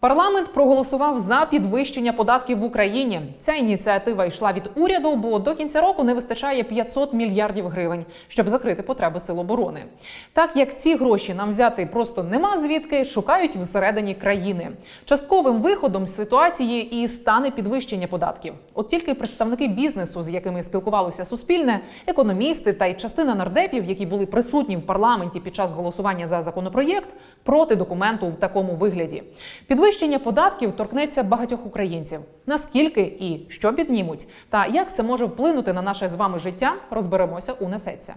Парламент проголосував за підвищення податків в Україні. Ця ініціатива йшла від уряду, бо до кінця року не вистачає 500 мільярдів гривень, щоб закрити потреби сил оборони. Так як ці гроші нам взяти просто нема звідки, шукають всередині країни. Частковим виходом з ситуації і стане підвищення податків. От тільки представники бізнесу, з якими спілкувалося суспільне, економісти та й частина нардепів, які були присутні в парламенті під час голосування за законопроєкт, проти документу в такому вигляді. Підвищення податків торкнеться багатьох українців. Наскільки і що піднімуть, та як це може вплинути на наше з вами життя, розберемося у несеться.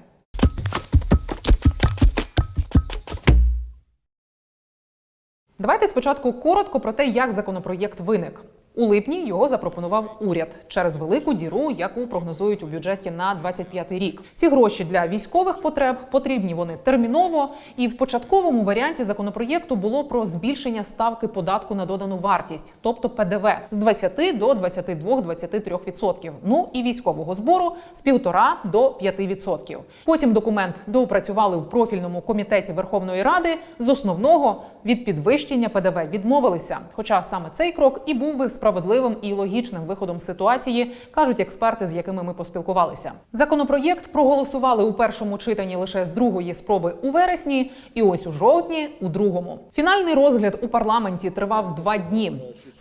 Давайте спочатку коротко про те, як законопроєкт виник. У липні його запропонував уряд через велику діру, яку прогнозують у бюджеті на 25 рік. Ці гроші для військових потреб потрібні вони терміново. І в початковому варіанті законопроєкту було про збільшення ставки податку на додану вартість, тобто ПДВ, з 20 до 22-23%. Ну і військового збору з 1,5 до 5%. Потім документ доопрацювали в профільному комітеті Верховної Ради. З основного від підвищення ПДВ відмовилися. Хоча саме цей крок і був би справедливим і логічним виходом ситуації, кажуть експерти, з якими ми поспілкувалися. Законопроєкт проголосували у першому читанні лише з другої спроби у вересні, і ось у жовтні у другому. Фінальний розгляд у парламенті тривав два дні.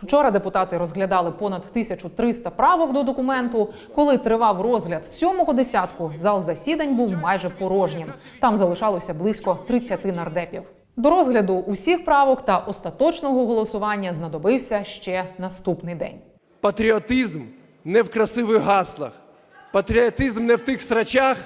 Вчора депутати розглядали понад 1300 правок до документу. Коли тривав розгляд сьомого десятку, зал засідань був майже порожнім. Там залишалося близько 30 нардепів. До розгляду усіх правок та остаточного голосування знадобився ще наступний день. Патріотизм не в красивих гаслах, патріотизм не в тих срачах,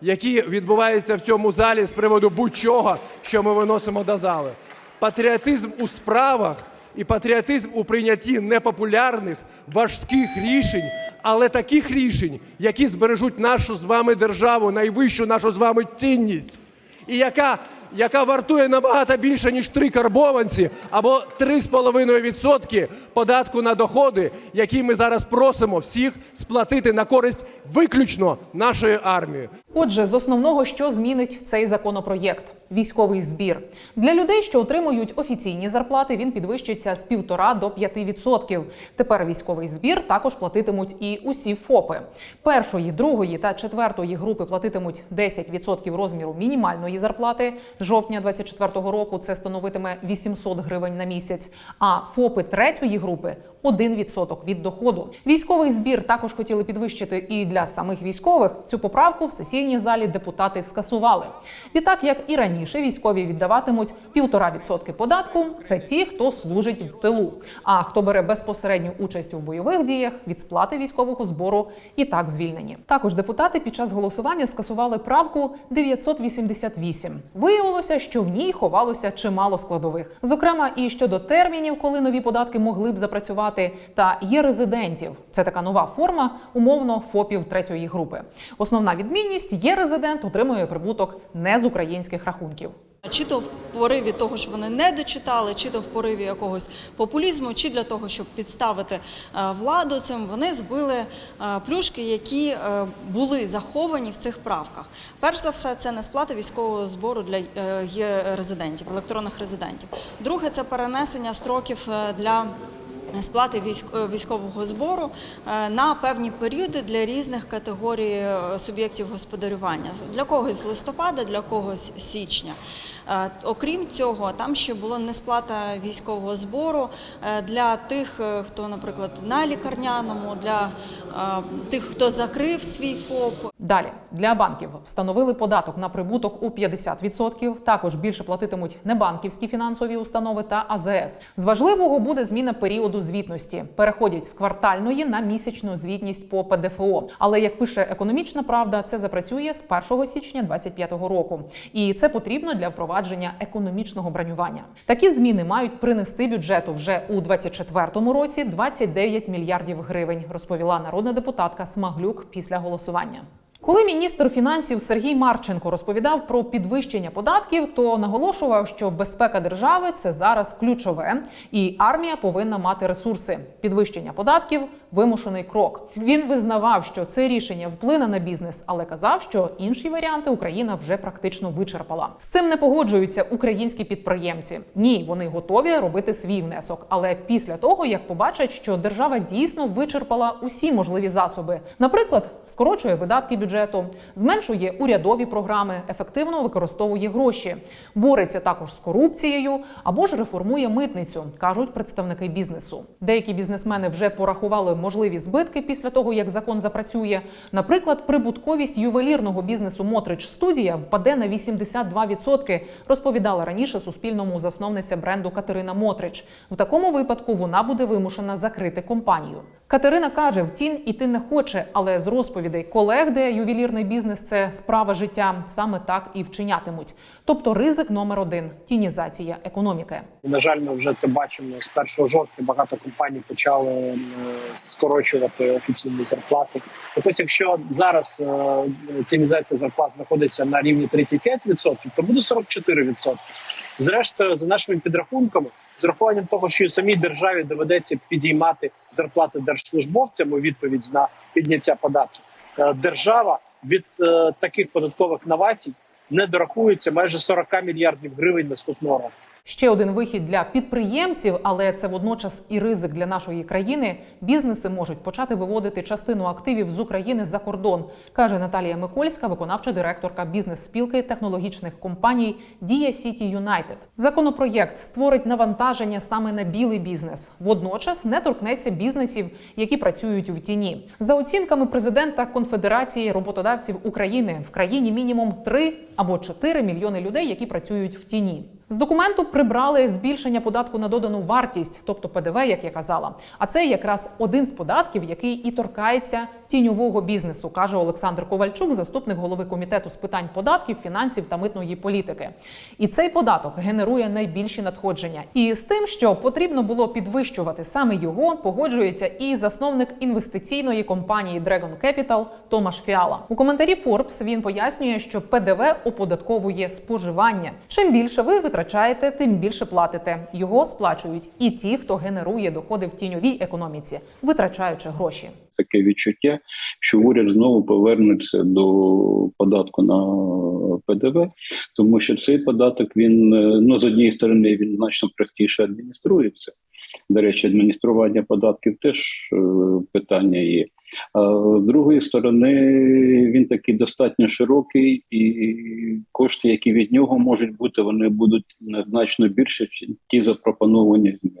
які відбуваються в цьому залі з приводу будь-чого, що ми виносимо до зали. Патріотизм у справах і патріотизм у прийнятті непопулярних, важких рішень, але таких рішень, які збережуть нашу з вами державу, найвищу нашу з вами цінність, і яка яка вартує набагато більше, ніж три карбованці або 3,5% податку на доходи, які ми зараз просимо всіх сплатити на користь виключно нашої армії. Отже, з основного, що змінить цей законопроєкт військовий збір для людей, що отримують офіційні зарплати, він підвищиться з 1,5 до 5%. Тепер військовий збір також платитимуть і усі ФОПи. Першої, другої та четвертої групи платитимуть 10% розміру мінімальної зарплати. З жовтня 2024 року це становитиме 800 гривень на місяць. А ФОПи третьої групи 1% від доходу. Військовий збір також хотіли підвищити і для самих військових. Цю поправку в сесійній залі депутати скасували. Відтак, як і раніше, військові віддаватимуть 1,5% податку. Це ті, хто служить в тилу. А хто бере безпосередню участь у бойових діях від сплати військового збору і так звільнені. Також депутати під час голосування скасували правку 988. Виявилося, що в ній ховалося чимало складових. Зокрема, і щодо термінів, коли нові податки могли б запрацювати, та є резидентів. Це така нова форма, умовно ФОПів третьої групи. Основна відмінність є резидент, отримує прибуток не з українських рахунків. Чи то в пориві того, що вони не дочитали, чи то в пориві якогось популізму, чи для того, щоб підставити е, владу цим, вони збили е, плюшки, які е, були заховані в цих правках. Перш за все, це не сплата військового збору для резидентів, електронних резидентів. Друге, це перенесення строків для. Сплати військ- військового збору е, на певні періоди для різних категорій е, суб'єктів господарювання. Для когось з листопада, для когось з січня. Е, Окрім цього, там ще була несплата військового збору е, для тих, е, хто, наприклад, на лікарняному, для тих, хто закрив свій ФОП. Далі для банків встановили податок на прибуток у 50%. Також більше платитимуть небанківські фінансові установи та АЗС. З важливого буде зміна періоду звітності. Переходять з квартальної на місячну звітність по ПДФО. Але як пише економічна правда, це запрацює з 1 січня 2025 року, і це потрібно для впровадження економічного бронювання. Такі зміни мають принести бюджету вже у 2024 році 29 мільярдів гривень, розповіла народна депутатка Смаглюк після голосування. Коли міністр фінансів Сергій Марченко розповідав про підвищення податків, то наголошував, що безпека держави це зараз ключове, і армія повинна мати ресурси. Підвищення податків вимушений крок. Він визнавав, що це рішення вплине на бізнес, але казав, що інші варіанти Україна вже практично вичерпала. З цим не погоджуються українські підприємці. Ні, вони готові робити свій внесок, але після того як побачать, що держава дійсно вичерпала усі можливі засоби, наприклад, скорочує видатки бюджету, зменшує урядові програми, ефективно використовує гроші, бореться також з корупцією або ж реформує митницю, кажуть представники бізнесу. Деякі бізнесмени вже порахували можливі збитки після того, як закон запрацює. Наприклад, прибутковість ювелірного бізнесу Мотрич Студія впаде на 82%, розповідала раніше Суспільному засновниця бренду Катерина Мотрич. У такому випадку вона буде вимушена закрити компанію. Катерина каже, в тінь іти не хоче, але з розповідей колег, де ювелірний бізнес це справа життя, саме так і вчинятимуть. Тобто ризик номер один тінізація економіки. На жаль, ми вже це бачимо з 1 жовтня. Багато компаній почали е, скорочувати офіційні зарплати. Тобто, якщо зараз е, цінізація зарплат знаходиться на рівні 35%, то буде 44%. Зрештою, за нашими підрахунками, з урахуванням того, що і самій державі доведеться підіймати зарплати держслужбовцям у відповідь на підняття податків, е, держава від е, таких податкових новацій не дорахується майже 40 мільярдів гривень наступного року. Ще один вихід для підприємців, але це водночас і ризик для нашої країни. Бізнеси можуть почати виводити частину активів з України за кордон, каже Наталія Микольська, виконавча директорка бізнес-спілки технологічних компаній Дія Сіті Юнайтед. Законопроєкт створить навантаження саме на білий бізнес. Водночас не торкнеться бізнесів, які працюють в тіні. За оцінками президента Конфедерації роботодавців України в країні мінімум 3 або 4 мільйони людей, які працюють в тіні. З документу прибрали збільшення податку на додану вартість, тобто ПДВ, як я казала. А це якраз один з податків, який і торкається тіньового бізнесу, каже Олександр Ковальчук, заступник голови комітету з питань податків, фінансів та митної політики. І цей податок генерує найбільші надходження. І з тим, що потрібно було підвищувати саме його, погоджується і засновник інвестиційної компанії Dragon Capital Томаш Фіала. У коментарі Forbes він пояснює, що ПДВ оподатковує споживання. Чим більше ви витрачаєте, тим більше платите. Його сплачують і ті, хто генерує доходи в тіньовій економіці, витрачаючи гроші. Таке відчуття, що уряд знову повернеться до податку на ПДВ, тому що цей податок він е, ну з однієї сторони він значно простіше адмініструється. До речі, адміністрування податків теж е, питання є. З другої сторони, він такий достатньо широкий, і кошти, які від нього можуть бути, вони будуть значно більше, ніж ті запропоновані зміни.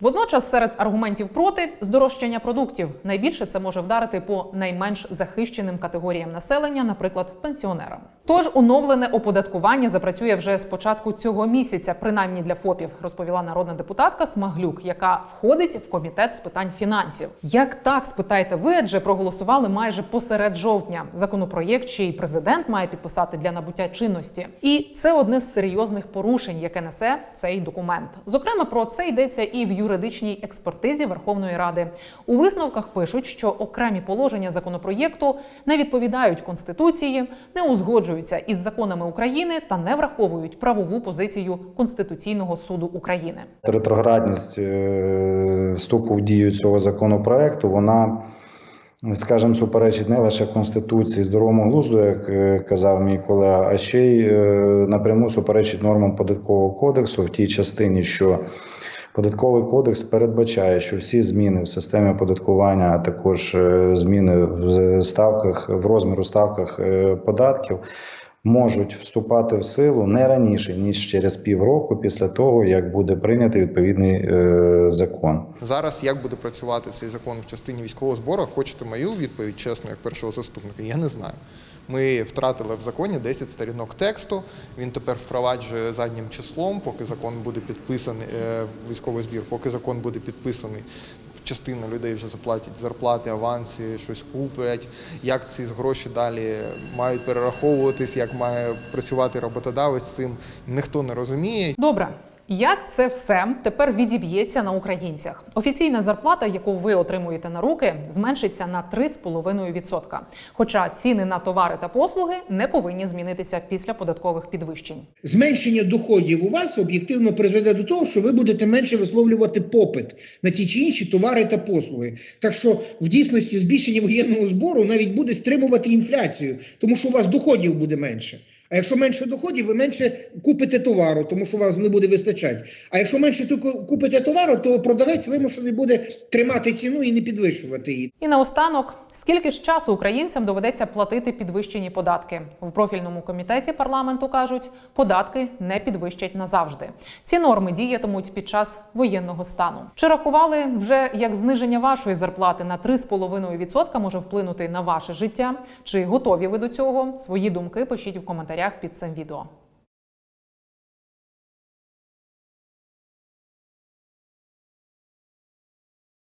Водночас, серед аргументів проти здорожчання продуктів найбільше це може вдарити по найменш захищеним категоріям населення, наприклад, пенсіонерам. Тож оновлене оподаткування запрацює вже з початку цього місяця, принаймні для ФОПів, розповіла народна депутатка Смаглюк, яка входить в комітет з питань фінансів. Як так спитаєте ви, адже проголосували майже посеред жовтня. Законопроєкт ще й президент має підписати для набуття чинності. І це одне з серйозних порушень, яке несе цей документ. Зокрема, про це йдеться і в юридичній експертизі Верховної Ради. У висновках пишуть, що окремі положення законопроєкту не відповідають конституції, не узгоджуються із законами України та не враховують правову позицію Конституційного суду України. Ретроградність е, вступу в дію цього законопроекту, вона, скажімо, суперечить не лише Конституції, здоровому глузду, як е, казав мій колега, а ще й е, напряму суперечить нормам податкового кодексу в тій частині, що Податковий кодекс передбачає, що всі зміни в системі оподаткування, а також е, зміни в ставках в розміру ставках податків можуть вступати в силу не раніше ніж через півроку після того, як буде прийнятий відповідний е, закон. Зараз як буде працювати цей закон в частині військового збору? Хочете мою відповідь, чесно, як першого заступника? Я не знаю. Ми втратили в законі 10 сторінок тексту. Він тепер впроваджує заднім числом, поки закон буде підписаний е, військовий збір, поки закон буде підписаний. Частина людей вже заплатять зарплати, аванси, щось куплять. Як ці гроші далі мають перераховуватись, як має працювати роботодавець цим, ніхто не розуміє. Добре. Як це все тепер відіб'ється на українцях? Офіційна зарплата, яку ви отримуєте на руки, зменшиться на 3,5%. Хоча ціни на товари та послуги не повинні змінитися після податкових підвищень. Зменшення доходів у вас об'єктивно призведе до того, що ви будете менше висловлювати попит на ті чи інші товари та послуги. Так що в дійсності збільшення воєнного збору навіть буде стримувати інфляцію, тому що у вас доходів буде менше. А якщо менше доходів, ви менше купите товару, тому що вас не буде вистачати. А якщо менше купите товару, то продавець вимушений буде тримати ціну і не підвищувати її. І наостанок, скільки ж часу українцям доведеться платити підвищені податки? В профільному комітеті парламенту кажуть, податки не підвищать назавжди. Ці норми діятимуть під час воєнного стану. Чи рахували вже як зниження вашої зарплати на 3,5% може вплинути на ваше життя? Чи готові ви до цього? Свої думки пишіть в коментарях під цим відео.